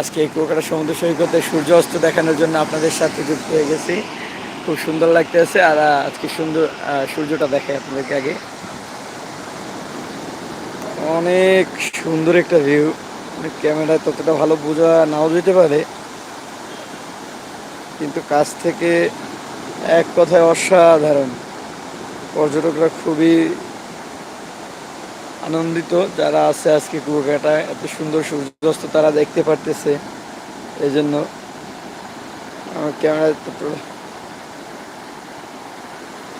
আজকে এই কুয়াকাটা সমুদ্র সৈকতে সূর্য অস্ত দেখানোর জন্য আপনাদের সাথে যুক্ত হয়ে গেছি। খুব সুন্দর লাগতেছে আর আজকে সুন্দর সূর্যটা দেখে আপনাদেরকে আগে। অনেক সুন্দর একটা ভিউ ক্যামেরায় ততটা ভালো বোঝা নাও যেতে পারে। কিন্তু কাছ থেকে এক কথায় অসাধারণ। পর্যটকরা খুবই আনন্দিত যারা আছে আজকে কুয়াকাটায়, এত সুন্দর সূর্যাস্ত তারা দেখতে পারতেছে। এই জন্য আমার ক্যামেরায় তত-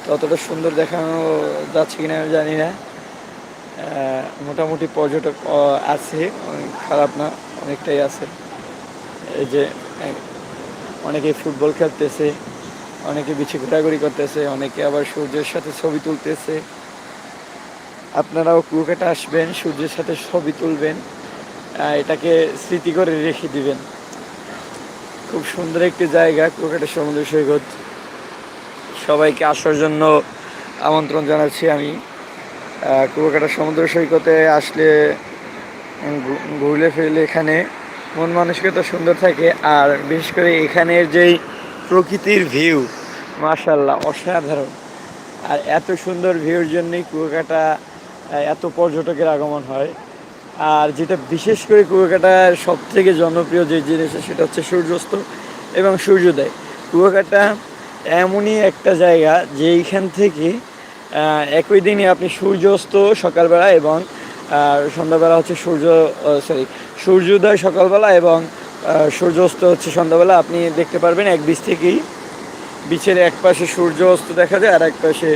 ততটা সুন্দর দেখানো যাচ্ছে কিনা আমি জানি না। মোটামুটি পর্যটক আছে, অনেক খারাপ না, অনেকটাই আছে। এই যে, অনেকে ফুটবল খেলতেছে, অনেকে বিছে ঘোরাঘুরি করতেছে, অনেকে আবার সূর্যের সাথে ছবি তুলতেছে। আপনারাও কুয়াকাটা আসবেন, সূর্যের সাথে ছবি তুলবেন এটাকে স্মৃতি করে রেখে দিবেন। খুব সুন্দর একটি জায়গা কুয়াকাটা সমুদ্র সৈকত। সবাইকে আসার জন্য আমন্ত্রণ জানাচ্ছি আমি। কুয়াকাটা সমুদ্র সৈকতে আসলে ঘুরলে ফিরলে এখানে মন মানসিকতা সুন্দর থাকে। আর বিশেষ করে এখানের যেই প্রকৃতির ভিউ মাশাল্লাহ অসাধারণ। আর এত সুন্দর ভিউর জন্যই কুয়াকাটা এত পর্যটকের আগমন হয়। আর যেটা বিশেষ করে কুয়াকাটার সব থেকে জনপ্রিয় যে জিনিস সেটা হচ্ছে সূর্যাস্ত এবং সূর্যোদয়। কুয়াকাটা এমনই একটা জায়গা যে এইখান থেকে একই দিনে আপনি সূর্যাস্ত সকালবেলা এবং সন্ধ্যাবেলা হচ্ছে সূর্য সরি সূর্যোদয় সকালবেলা এবং সূর্যাস্ত হচ্ছে সন্ধ্যাবেলা। আপনি দেখতে পারবেন এক বিচ থেকেই বিচের এক পাশে সূর্য অস্ত দেখা যায়, আর এক পাশে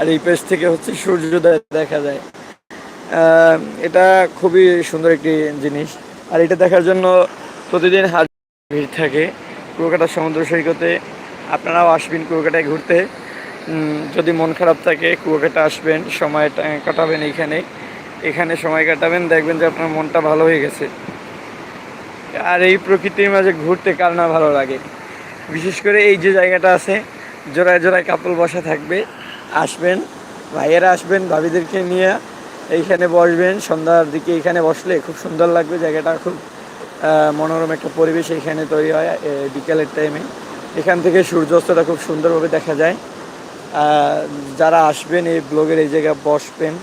আর এই পাশ থেকে হচ্ছে সূর্যোদয় দেখা যায়। এটা খুবই সুন্দর একটি জিনিস। আর এটা দেখার জন্য প্রতিদিন হাজার ভিড় থাকে কুয়াকাটা সমুদ্র সৈকতে। আপনারাও আসবেন কুয়াকাটায় ঘুরতে। যদি মন খারাপ থাকে, কুয়াকাটা আসবেন, সময় কাটাবেন এখানে। এখানে সময় কাটাবেন, দেখবেন যে আপনার মনটা ভালো হয়ে গেছে। আর এই প্রকৃতির মাঝে ঘুরতে কার না ভালো লাগে? বিশেষ করে এই যে জায়গাটা আছে, জোড়ায় জোড়ায় কাপল বসা থাকবে। আসবেন, ভাইয়েরা আসবেন, ভাবিদেরকে নিয়ে। এইখানে বসবেন, সন্ধ্যার দিকে এখানে বসলে খুব সুন্দর লাগবে, জায়গাটা খুব মনোরম একটা পরিবেশ এখানে তৈরি হয় বিকেলের টাইমে এখান থেকে সূর্যাস্তটা খুব সুন্দরভাবে দেখা যায়। যারা আসবেন এই ব্লগের এই জায়গায় বসবেন,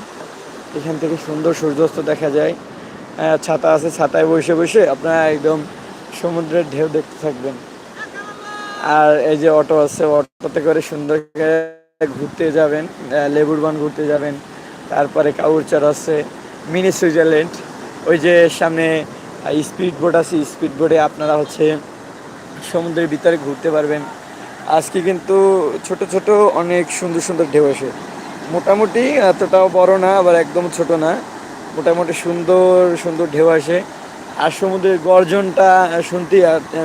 এখান থেকে সুন্দর সূর্যাস্ত দেখা যায়। ছাতা আছে, ছাতায় বসে বসে আপনারা একদম সমুদ্রের ঢেউ দেখতে থাকবেন। আর এই যে অটো আছে, অটোতে করে সুন্দর ঘুরতে যাবেন লেবুর বান ঘুরতে যাবেন। তারপরে কাউরচার আছে, মিনি সুইজারল্যান্ড, ওই যে সামনে স্পিড বোট আছে, স্পিড বোটে আপনারা হচ্ছে সমুদ্রের ভিতরে ঘুরতে পারবেন। আজকে কিন্তু ছোট ছোট অনেক সুন্দর সুন্দর ঢেউ আসে। মোটামুটি এতটাও বড় না, আবার একদম ছোট না। মোটামুটি সুন্দর সুন্দর ঢেউ আসে। আর সমুদ্রের গর্জনটা শুনতে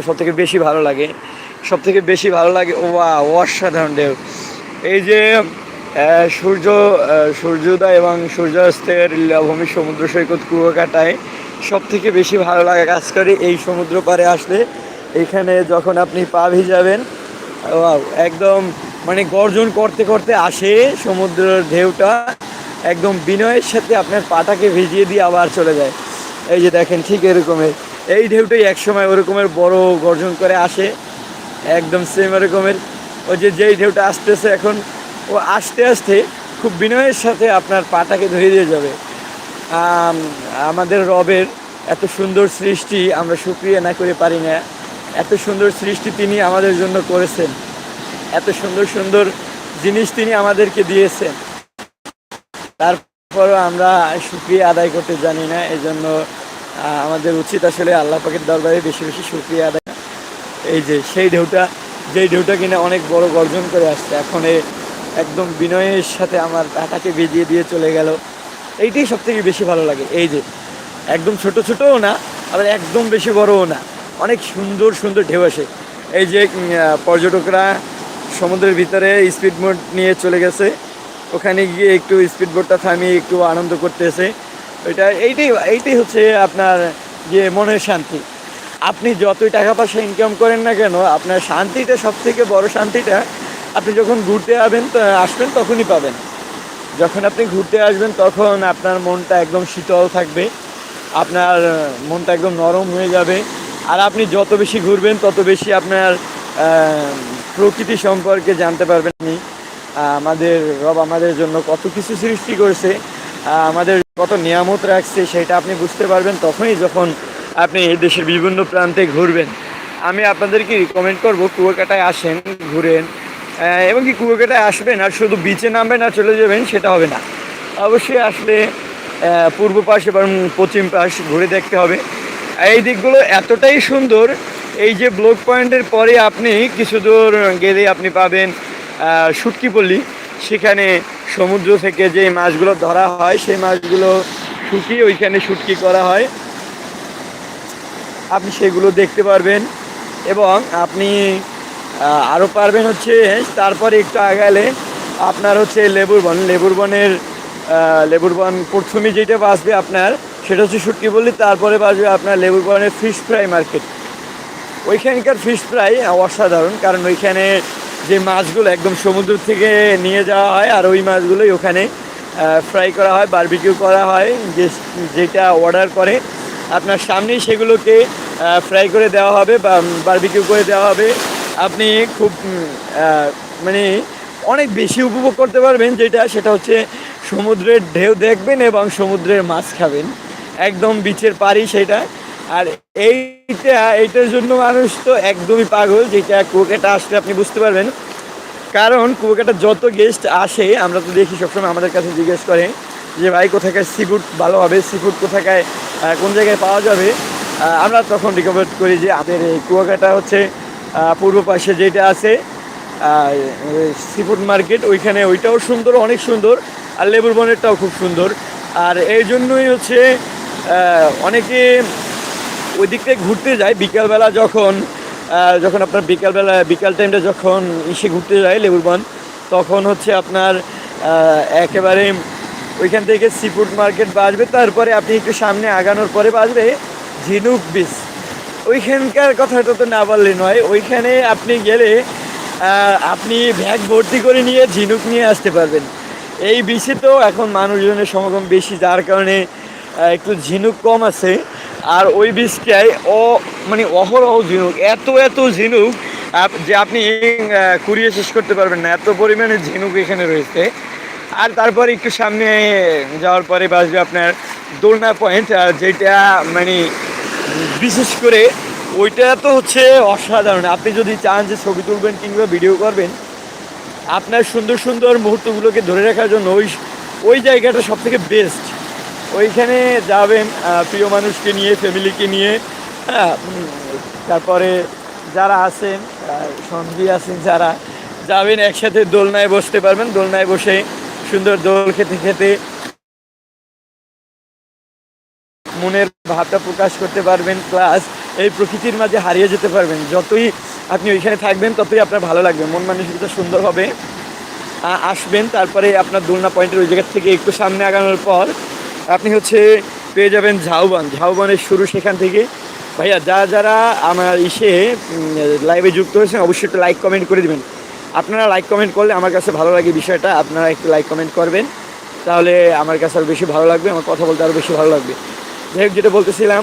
সব থেকে বেশি ভালো লাগে। সব থেকে বেশি ভালো লাগে ওয়া অসাধারণ ঢেউ। এই যে সূর্য সূর্যোদয় এবং সূর্যাস্তের লীলাভূমি সমুদ্র সৈকত কুয়াকাটায় সব থেকে বেশি ভালো লাগা কাজ করে এই সমুদ্র পাড়ে আসলে। এখানে যখন আপনি পা ভিজাবেন একদম মানে গর্জন করতে করতে আসে সমুদ্রের ঢেউটা। একদম বিনয়ের সাথে আপনার পাটাকে ভিজিয়ে দিয়ে আবার চলে যায়। এই যে দেখেন, ঠিক এরকমের এই ঢেউটাই একসময় ওরকমের বড় গর্জন করে আসে। একদম সেম এরকমের। ওই যে যেই ঢেউটা আসতেছে এখন ও আস্তে আস্তে খুব বিনয়ের সাথে আপনার পাটাকে ধরে দিয়ে যাবে। আমাদের রবের এত সুন্দর সৃষ্টি আমরা সুক্রিয়া না করে পারি না। এত সুন্দর সৃষ্টি তিনি আমাদের জন্য করেছেন। এত সুন্দর সুন্দর জিনিস তিনি আমাদেরকে দিয়েছেন। তারপরও আমরা সুক্রিয়া আদায় করতে জানি না এই জন্য আমাদের উচিত আসলে আল্লাহ পাকের দরবারে বেশি বেশি সুক্রিয়া আদায়। এই যে, সেই ঢেউটা, যেই ঢেউটা কিনা অনেক বড় গর্জন করে আসছে। এখন এ একদম বিনয়ের সাথে আমার পাটাকে ভিজিয়ে দিয়ে চলে গেল। এইটাই সব থেকে বেশি ভালো লাগে। এই যে, একদম ছোট ছোটও না, আবার একদম বেশি বড়ও না। অনেক সুন্দর সুন্দর ঢেউ আসে। এই যে পর্যটকরা সমুদ্রের ভিতরে স্পিড বোট নিয়ে চলে গেছে। ওখানে গিয়ে একটু স্পিড বোটটা থামিয়ে একটু আনন্দ করতেছে। ওইটা এইটাই এইটাই হচ্ছে আপনার যে মনের শান্তি। আপনি যতই টাকা পয়সা ইনকাম করেন না কেন, আপনার শান্তিটা সব থেকে বড় শান্তিটা আপনি যখন ঘুরতে যাবেন আসবেন তখনই পাবেন। যখন আপনি ঘুরতে আসবেন, তখন আপনার মনটা একদম শীতল থাকবে, আপনার মনটা একদম নরম হয়ে যাবে, আর আপনি যত বেশি ঘুরবেন, তত বেশি আপনার প্রকৃতি সম্পর্কে জানতে পারবেন আপনি। আমাদের রব আমাদের জন্য কত কিছু সৃষ্টি করেছে আমাদের কত নিয়ামত রাখছে, সেটা আপনি বুঝতে পারবেন তখনই যখন আপনি দেশের বিভিন্ন প্রান্তে ঘুরবেন। আমি আপনাদেরকে রিকমেন্ড করব, কুয়াকাটায় আসেন, ঘুরেন এবং কি কুয়াকাটায় আসবেন আর শুধু বিচে নামবেন আর চলে যাবেন সেটা হবে না। অবশ্যই আসলে পূর্ব পাশ এবং পশ্চিম পাশ ঘুরে দেখতে হবে। এই দিকগুলো এতটাই সুন্দর এই যে ব্লক পয়েন্টের পরে আপনি কিছু দূর গেলে আপনি পাবেন আহ, সেখানে সমুদ্র থেকে যে মাছগুলো ধরা হয় সেই মাছগুলো শুকিয়ে ওইখানে শুটকি করা হয়। আপনি সেগুলো দেখতে পারবেন এবং আপনি আরও পারবেন হচ্ছে তারপরে একটু আগালে আপনার হচ্ছে লেবুর বন, লেবুর বনের লেবুর বন প্রথমে যেটা বাসবে আপনার, সেটা হচ্ছে শুটকি বললি, তারপরে বাসবে আপনার লেবুর বনের ফিশ ফ্রাই মার্কেট ওইখানকার ফিশ ফ্রাই অসাধারণ, কারণ ওইখানে যে মাছগুলো একদম সমুদ্র থেকে নিয়ে যাওয়া হয়, আর ওই মাছগুলোই ওখানে ফ্রাই করা হয় বারবিকিউ করা হয়, যে, যেটা অর্ডার করে। আপনার সামনেই সেগুলোকে ফ্রাই করে দেওয়া হবে বা বারবিকিউ করে দেওয়া হবে। আপনি খুব মানে অনেক বেশি উপভোগ করতে পারবেন, যেটা সেটা হচ্ছে সমুদ্রের ঢেউ দেখবেন এবং সমুদ্রের মাছ খাবেন। একদম বিচের পাড়ি সেটা। আর এইটা, এইটার জন্য মানুষ তো একদমই পাগল, যেটা কুয়াকাটা আসলে আপনি বুঝতে পারবেন। কারণ কুয়াকাটা যত গেস্ট আসে, আমরা তো দেখি সবসময় আমাদের কাছে জিজ্ঞেস করে যে, ভাই, কোথাকার সি ফুড ভালো হবে? সি ফুড কোথাকায় কোন জায়গায় পাওয়া যাবে? আমরা তখন রিকমেন্ড করি যে, আমাদের এই কুয়াকাটা হচ্ছে পূর্ব পাশে যেটা আছে সি ফুড মার্কেট ওইখানে ওইটাও সুন্দর, অনেক সুন্দর, আর লেবুর বনেরটাও খুব সুন্দর। আর এই জন্যই হচ্ছে অনেকে ওই দিক থেকে ঘুরতে যায়, বিকালবেলা যখন যখন আপনার বিকালবেলা, বিকাল টাইমটা যখন ইসে ঘুরতে যায় লেবুরবন তখন হচ্ছে আপনার একেবারে ওইখান থেকে সিফুড মার্কেট বাজবে তারপরে আপনি একটু সামনে আগানোর পরে বাজবে ঝিনুক বিচ ওইখানকার কথাটা তো না বললে নয়। ওইখানে আপনি গেলে আপনি ব্যাগ ভর্তি করে নিয়ে ঝিনুক নিয়ে আসতে পারবেন। এই বিচে তো এখন মানুষজনের সমাগম বেশি, যার কারণে একটু ঝিনুক কম আছে। আর ওই বীজটায় ও মানে অহরহ ঝিনুক, এত এত ঝিনুক যে আপনি কুড়িয়ে শেষ করতে পারবেন না, এত পরিমাণে ঝিনুক এখানে রয়েছে। আর তারপর একটু সামনে যাওয়ার পরে বাসবে আপনার দোলনা পয়েন্ট যেটা মানে বিশেষ করে ওইটা তো হচ্ছে অসাধারণ। আপনি যদি চান যে ছবি তুলবেন কিংবা ভিডিও করবেন, আপনার সুন্দর সুন্দর মুহূর্তগুলোকে ধরে রাখার জন্য ওই ওই জায়গাটা সব থেকে বেস্ট ওইখানে যাবেন প্রিয় মানুষকে নিয়ে ফ্যামিলিকে নিয়ে হ্যাঁ তারপরে যারা আছেন সঙ্গী আছেন যারা, যাবেন একসাথে দোলনায় বসতে পারবেন। দোলনায় বসে সুন্দর দোল খেতে খেতে মনের ভাবটা প্রকাশ করতে পারবেন প্লাস এই প্রকৃতির মাঝে হারিয়ে যেতে পারবেন। যতই আপনি ওইখানে থাকবেন, ততই আপনার ভালো লাগবে, মন মানসিকতা সুন্দর হবে। আসবেন, তারপরে আপনার দোলনা পয়েন্টের ওই জায়গা থেকে একটু সামনে আগানোর পর আপনি হচ্ছে পেয়ে যাবেন ঝাউবান। ঝাউবানের শুরু সেখান থেকে। ভাইয়া যারা যারা আমার ইসে লাইভে যুক্ত হয়েছেন, অবশ্যই একটু লাইক কমেন্ট করে দিবেন। আপনারা লাইক কমেন্ট করলে আমার কাছে ভালো লাগে বিষয়টা, আপনারা একটু লাইক কমেন্ট করবেন। তাহলে আমার কাছে আরও বেশি ভালো লাগবে, আমার কথা বলতে আরও বেশি ভালো লাগবে। যাই হোক, যেটা বলতেছিলাম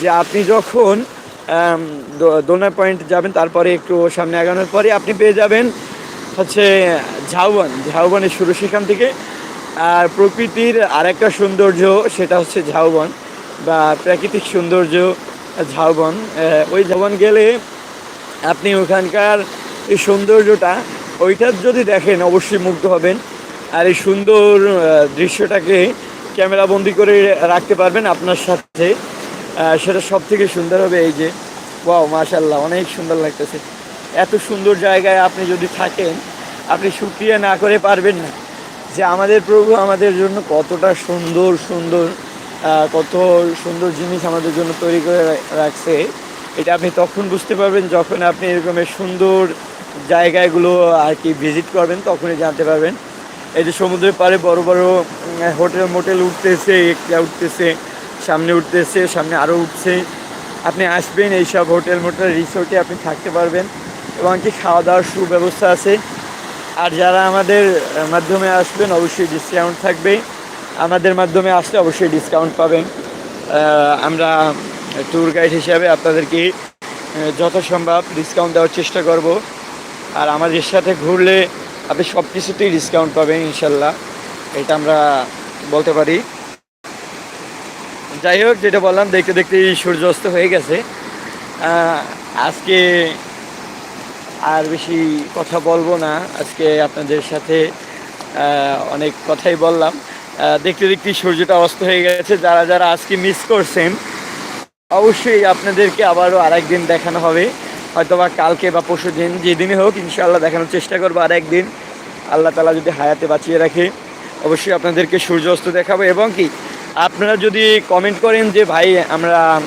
যে আপনি যখন দোলনা পয়েন্ট যাবেন, তারপরে একটু সামনে আগানোর পরে আপনি পেয়ে যাবেন হচ্ছে ঝাউবন। ঝাউবনের শুরু সেখান থেকে। আর প্রকৃতির আরেকটা সৌন্দর্য, সেটা হচ্ছে ঝাউবন বা প্রাকৃতিক সৌন্দর্য, ঝাউবন। ওই ঝাউবন গেলে আপনি ওখানকার এই সৌন্দর্যটা ওইটার যদি দেখেন, অবশ্যই মুগ্ধ হবেন। আর এই সুন্দর দৃশ্যটাকে ক্যামেরা বন্দি করে রাখতে পারবেন আপনার সাথে। সেটা সব থেকে সুন্দর হবে এই যে। ওয়াও মাশাল্লাহ অনেক সুন্দর লাগতেছে। এত সুন্দর জায়গায় আপনি যদি থাকেন, আপনি সুক্রিয়া না করে পারবেন না যে আমাদের প্রভু আমাদের জন্য কতটা সুন্দর সুন্দর কত সুন্দর জিনিস আমাদের জন্য তৈরি করে রাখছে। এটা আপনি তখন বুঝতে পারবেন যখন আপনি এরকমের সুন্দর জায়গাগুলো আর কি ভিজিট করবেন, তখনই জানতে পারবেন। এই যে সমুদ্রের পাড়ে বড় বড় হোটেল, মোটেল উঠতেছে একটা উঠতেছে, সামনে উঠতেছে, সামনে আরও উঠছে। আপনি আসবেন এইসব হোটেল, মোটেল, রিসোর্টে আপনি থাকতে পারবেন এবং কি খাওয়া দাওয়ার সুব্যবস্থা আছে। আর যারা আমাদের মাধ্যমে আসবেন অবশ্যই ডিসকাউন্ট থাকবে। আমাদের মাধ্যমে আসলে অবশ্যই ডিসকাউন্ট পাবেন। আমরা ট্যুর গাইড হিসাবে আপনাদেরকে যথাসম্ভব ডিসকাউন্ট দেওয়ার চেষ্টা করব। আর আমাদের সাথে ঘুরলে আপনি সব কিছুতেই ডিসকাউন্ট পাবেন, ইনশাল্লাহ। এটা আমরা বলতে পারি। যাই হোক, যেটা বললাম, দেখতে দেখতে সূর্যাস্ত হয়ে গেছে। আজকে আর বেশি কথা বলব না। আজকে আপনাদের সাথে অনেক কথাই বললাম। দেখতে দেখতে সূর্যটা অস্ত হয়ে গেছে। যারা যারা আজকে মিস করছেন, অবশ্যই আপনাদেরকে আবারও আরেকদিন দেখানো হবে। হয়তো বা কালকে বা পরশু দিন যেদিনই হোক, ইনশাআল্লাহ দেখানোর চেষ্টা করব আর একদিন। আল্লাহ তালা যদি হায়াতে বাঁচিয়ে রাখে, অবশ্যই আপনাদেরকে সূর্য অস্ত দেখাবো। এবং কি, আপনারা যদি কমেন্ট করেন যে, ভাই, আমরা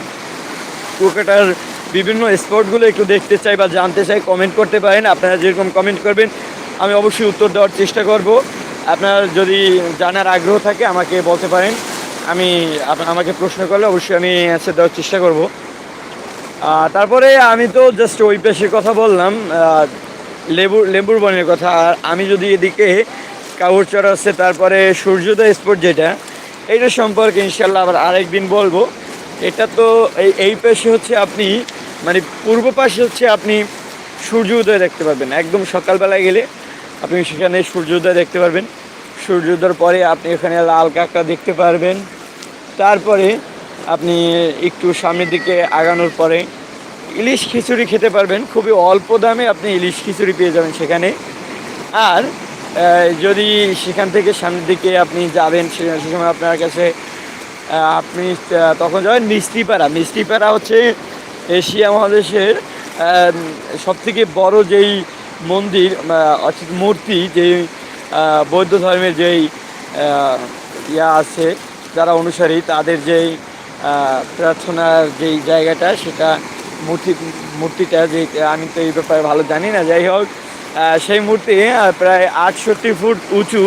কুয়াকাটার বিভিন্ন স্পটগুলো একটু দেখতে চাই বা জানতে চাই কমেন্ট করতে পারেন। আপনারা যেরকম কমেন্ট করবেন, আমি অবশ্যই উত্তর দেওয়ার চেষ্টা করব। আপনার যদি জানার আগ্রহ থাকে, আমাকে বলতে পারেন। আমি আমাকে প্রশ্ন করলে অবশ্যই আমি অ্যান্সার দেওয়ার চেষ্টা করব। তারপরে আমি তো জাস্ট ওই পেশের কথা বললাম লেবুর লেবুর বনের কথা। আর আমি যদি এদিকে কাউরচর আছে তারপরে সূর্যোদয় স্পট যেটা, এইটা সম্পর্কে ইনশাল্লাহ আবার আরেকদিন বলব। এটা তো এই এই পাশে হচ্ছে আপনি মানে পূর্ব পাশে হচ্ছে আপনি সূর্য উদয় দেখতে পারবেন। একদম সকালবেলায় গেলে আপনি সেখানে সূর্যোদয় দেখতে পারবেন। সূর্যোদয়ের পরে আপনি এখানে লাল কাঁকড়া দেখতে পারবেন। তারপরে আপনি একটু সামনের দিকে আগানোর পরে ইলিশ খিচুড়ি খেতে পারবেন। খুবই অল্প দামে আপনি ইলিশ খিচুড়ি পেয়ে যাবেন সেখানে। আর যদি সেখান থেকে সামনের দিকে আপনি যাবেন সে সময় আপনার কাছে আপনি তখন যাবেন মিষ্টিপাড়া মিষ্টিপাড়া হচ্ছে এশিয়া মহাদেশের সব থেকে বড় যেই মন্দির অর্থাৎ মূর্তি আহ, বৌদ্ধ ধর্মের যেই ইয়া আছে যারা অনুসারী তাদের যেই প্রার্থনার যেই জায়গাটা, সেটা মূর্তি, মূর্তিটা যে, আমি তো এই ব্যাপারে ভালো জানি না, যাই হোক সেই মূর্তি প্রায় আটষট্টি ফুট উঁচু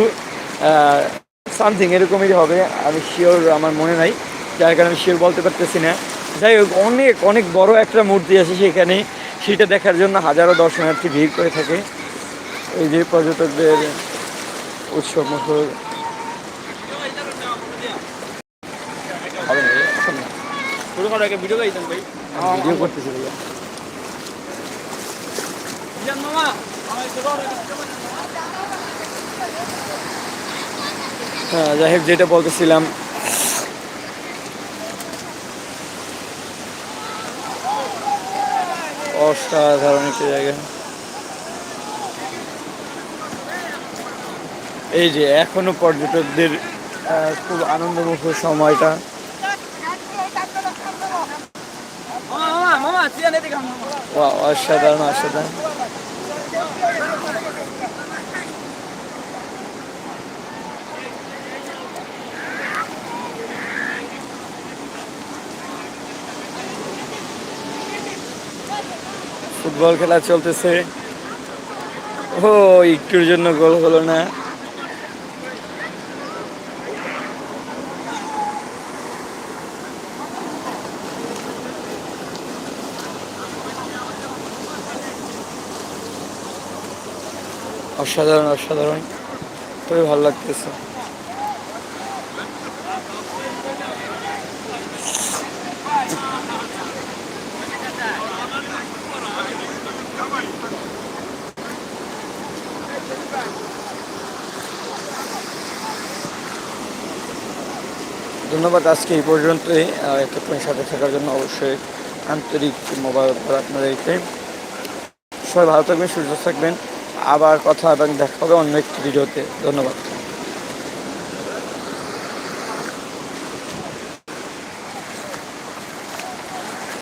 সামথিং এরকমই হবে, আমি শিওর আমার মনে নাই, যার কারণে শিওর বলতে পারতেছি না। যাই হোক, অনেক অনেক বড় একটা মূর্তি আছে সেখানে, সেটা দেখার জন্য হাজারো দর্শনার্থী ভিড় করে থাকে। এই যে পর্যটকদের উৎসব মুখর হবে না রে, এখন না। শুরু করার আগে ভিডিও গাইতাম ভাই। ভিডিও করতেছি ভাইয়া। মামা হ্যাঁ যাই হোক যেটা বলতেছিলাম। অসাধারণ একটা জায়গা। এই যে এখনও পর্যটকদের খুব আনন্দমুখর সময়টা মামা মামা মামা জিয়ান এদিকে আন, মামা Wow, অসাধারণ অসাধারণ। ফুটবল খেলা চলতেছে। ও একটুর জন্য গোল হলো না। অসাধারণ অসাধারণ। খুবই ভালো লাগতেছে। ধন্যবাদ আজকে এই পর্যন্তই। এতক্ষণ সাথে থাকার জন্য অবশ্যই আন্তরিক মোবাইল আপনাদেরকে। সবাই ভালো থাকবেন, সুস্থ থাকবেন। আবার কথা এবং দেখা হবে অন্য একটি ভিডিওতে। ধন্যবাদ।